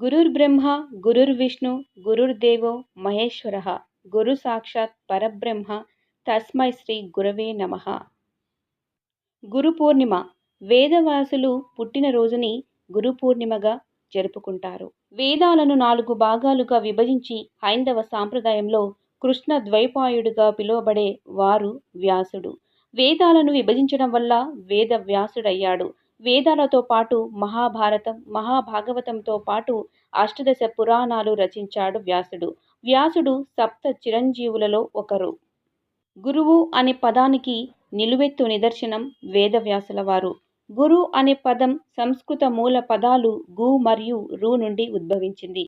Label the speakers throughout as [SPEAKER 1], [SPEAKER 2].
[SPEAKER 1] గురుర్ బ్రహ్మ గురుర్ విష్ణు గురుర్దేవో మహేశ్వర గురు సాక్షాత్ పరబ్రహ్మ తస్మై శ్రీ గురవే నమ గురు పూర్ణిమ వేదవాసులు పుట్టినరోజుని గురు పూర్ణిమగా జరుపుకుంటారు వేదాలను నాలుగు భాగాలుగా విభజించి హైందవ సాంప్రదాయంలో కృష్ణ ద్వైపాయుడుగా పిలువబడే వారు వ్యాసుడు వేదాలను విభజించడం వల్ల వేద వ్యాసుడయ్యాడు వేదాలతో పాటు మహాభారతం మహాభాగవతంతో పాటు అష్టదశ పురాణాలు రచించాడు వ్యాసుడు వ్యాసుడు సప్త చిరంజీవులలో ఒకరు గురువు అనే పదానికి నిలువెత్తు నిదర్శనం వేదవ్యాసుల వారు గురు అనే పదం సంస్కృత మూల పదాలు గు మరియు రు నుండి ఉద్భవించింది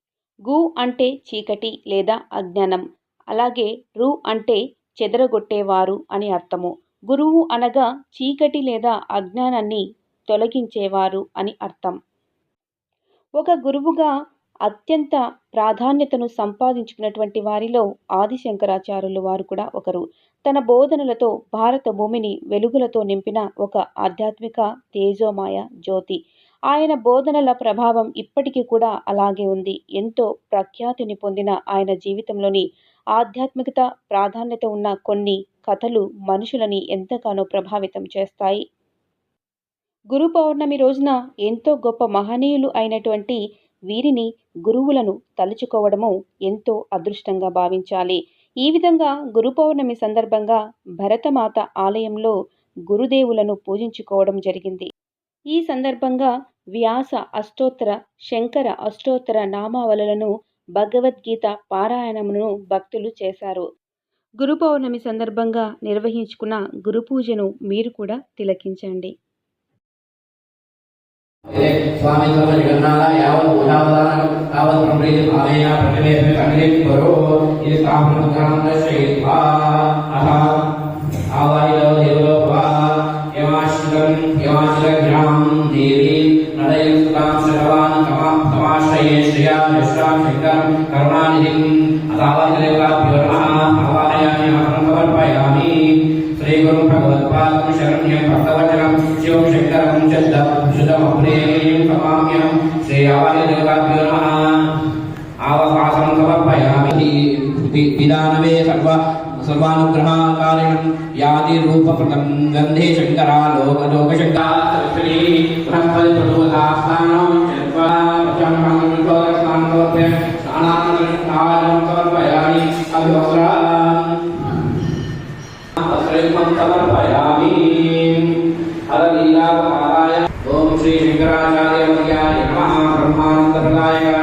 [SPEAKER 1] గు అంటే చీకటి లేదా అజ్ఞానం అలాగే రు అంటే చెదరగొట్టేవారు అని అర్థము గురువు అనగా చీకటి లేదా అజ్ఞానాన్ని తొలగించేవారు అని అర్థం ఒక గురువుగా అత్యంత ప్రాధాన్యతను సంపాదించుకున్నటువంటి వారిలో ఆదిశంకరాచార్యులు వారు కూడా ఒకరు తన బోధనలతో భారత భూమిని వెలుగులతో నింపిన ఒక ఆధ్యాత్మిక తేజోమాయ జ్యోతి ఆయన బోధనల ప్రభావం ఇప్పటికీ కూడా అలాగే ఉంది ఎంతో ప్రఖ్యాతిని పొందిన ఆయన జీవితంలోని ఆధ్యాత్మికత ప్రాధాన్యత ఉన్న కొన్ని కథలు మనుషులని ఎంతగానో ప్రభావితం చేస్తాయి గురు పౌర్ణమి రోజున ఎంతో గొప్ప మహనీయులు అయినటువంటి వీరిని గురువులను తలుచుకోవడము ఎంతో అదృష్టంగా భావించాలి ఈ విధంగా గురు పౌర్ణమి సందర్భంగా భరతమాత ఆలయంలో గురుదేవులను పూజించుకోవడం జరిగింది ఈ సందర్భంగా వ్యాస అష్టోత్తర శంకర అష్టోత్తర నామావళులను భగవద్గీత పారాయణమును భక్తులు చేశారు గురు పౌర్ణమి సందర్భంగా నిర్వహించుకున్న గురు పూజను మీరు కూడా తిలకించండి स्वामी समझ गन्नाला यावत उदावदान तावत प्रमृत भावेया प्रतिमेप में कंगलित करो इस कामन काम न शेत्वा अहा आवाइलो देवलो भवा यमाश्रम यमाश्रम ग्राम देवी नदय सुताम शरवान कमाम समाश्रये श्रिया निश्राम शंकर करुणानिधिम अतावत देवका प्योरमा आवाया यमाश्रम श्रीगुरुं भगवत्पादं शरण्यं भक्तवचनं शिवं शङ्करं चन्द सुतमप्रेयं समाम्यं श्रीयावादिदेवाभ्यो नमः आवकाशं समर्पयामि विधानवे सर्व सर्वानुग्रहाकारिणं यादिरूपकृतं गन्धे शङ्करालोकलोकशङ्करा पुनः हरलीलापहाराय ओम श्री शंकराचार्य वर्याय नमः ब्रह्मानंदप्रदायकाय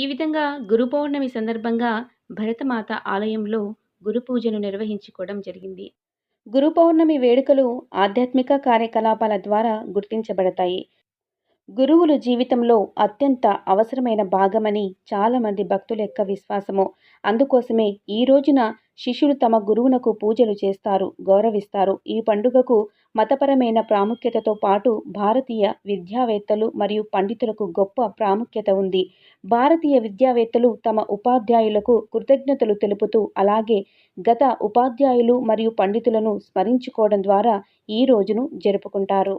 [SPEAKER 1] ఈ విధంగా గురు పౌర్ణమి సందర్భంగా భరతమాత ఆలయంలో గురు పూజను నిర్వహించుకోవడం జరిగింది గురు పౌర్ణమి వేడుకలు ఆధ్యాత్మిక కార్యకలాపాల ద్వారా గుర్తించబడతాయి గురువులు జీవితంలో అత్యంత అవసరమైన భాగమని చాలామంది భక్తుల యొక్క విశ్వాసము అందుకోసమే ఈ రోజున శిష్యులు తమ గురువునకు పూజలు చేస్తారు గౌరవిస్తారు ఈ పండుగకు మతపరమైన ప్రాముఖ్యతతో పాటు భారతీయ విద్యావేత్తలు మరియు పండితులకు గొప్ప ప్రాముఖ్యత ఉంది భారతీయ విద్యావేత్తలు తమ ఉపాధ్యాయులకు కృతజ్ఞతలు తెలుపుతూ అలాగే గత ఉపాధ్యాయులు మరియు పండితులను స్మరించుకోవడం ద్వారా ఈ రోజును జరుపుకుంటారు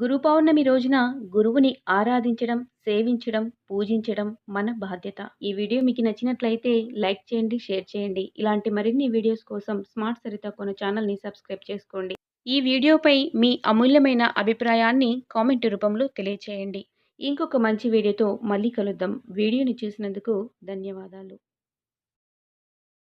[SPEAKER 1] గురు పౌర్ణమి రోజున గురువుని ఆరాధించడం సేవించడం పూజించడం మన బాధ్యత ఈ వీడియో మీకు నచ్చినట్లయితే లైక్ చేయండి షేర్ చేయండి ఇలాంటి మరిన్ని వీడియోస్ కోసం స్మార్ట్ సరిత కొన ఛానల్ని సబ్స్క్రైబ్ చేసుకోండి ఈ వీడియోపై మీ అమూల్యమైన అభిప్రాయాన్ని కామెంట్ రూపంలో తెలియచేయండి ఇంకొక మంచి వీడియోతో మళ్ళీ కలుద్దాం వీడియోని చూసినందుకు ధన్యవాదాలు